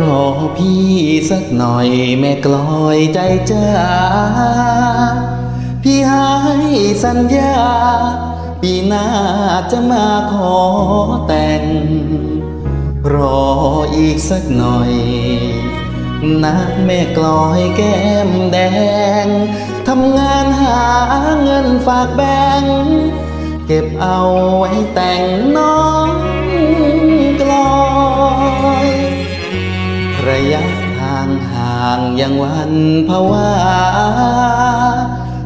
รอพี่สักหน่อยแม่กลอยใจจ้าพี่ให้สัญญา ปีหน้าจะมาขอแต่ง รออีกสักหน่อยนะแม่กลอยแก้มแดง ทำงานหาเงินฝากแบง เก็บเอาไว้แต่งน้อง ระยะทางห่างยังวันภาวะ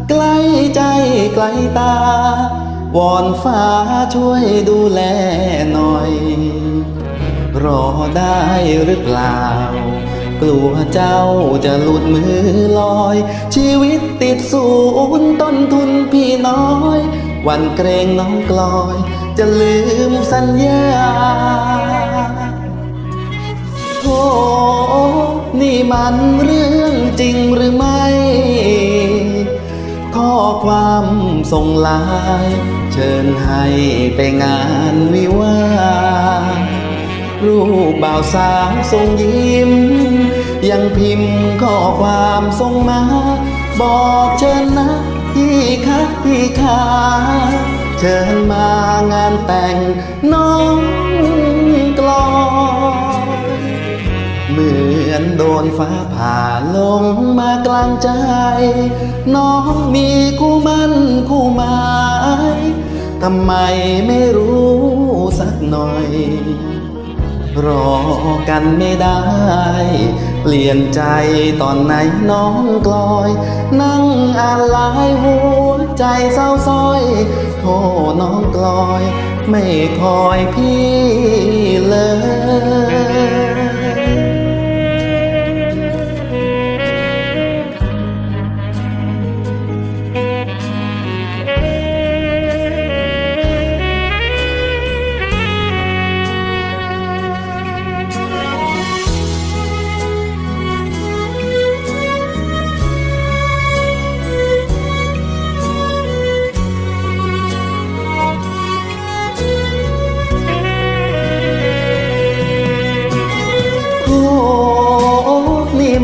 ใกล้ใจไกลตาวอนฟ้าช่วยดูแลหน่อย รอได้หรือเปล่า กลัวเจ้าจะหลุดมือลอย ชีวิตติดศูนย์ต้นทุนพี่น้อย วันเกรงน้องกลอย จะลืมสัญญา นี่มันเรื่องจริงหรือไม่ ข้อความส่งไลน์เชิญให้ไปงานวิวารูปบ่าวสาวทรงยิ้ม ยังพิมพ์ข้อความส่งมา บอกเชิญนะพี่คะพี่ขาเชิญมางานแต่งน้อง โดนฟ้าผ่าลงมากลางใจ น้องมีคู่มั่นคู่หมายทำไมไม่รู้สักหน่อย รอกันไม่ได้ เปลี่ยนใจตอนไหนน้องกลอย นั่งอ่านลายหัวใจเศร้าซ้อยโทน้องกลอย ไม่คอยพี่เลย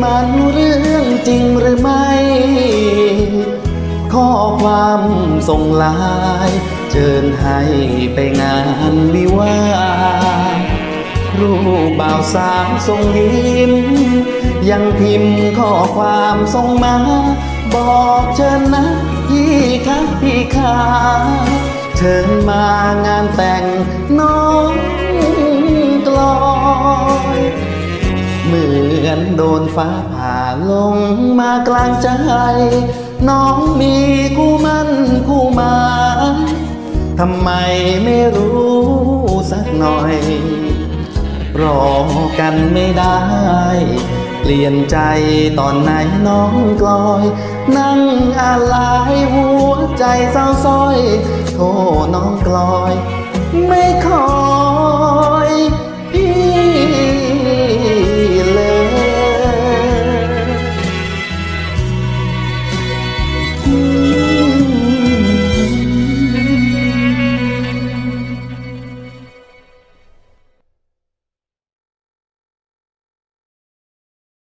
มันเรื่องจริงหรือไม่ ข้อความส่งไลน์เชิญให้ไปงานวิวาห์รูปบ่าวสาวทรงยิ้ม ยังพิมพ์ข้อความส่งมา บอกเชิญนะพี่คะพี่ขาเชิญมางานแต่งน้อง โดนฟ้าผ่าลงมากลางใจ น้องมีคู่มั่นคู่หมายทำไมไม่รู้สักหน่อย รอกันไม่ได้ เปลี่ยนใจตอนไหนน้องกลอย นั่งอะไรหัวใจเศร้าซ้อย โทษน้องกลอย ไม่คอ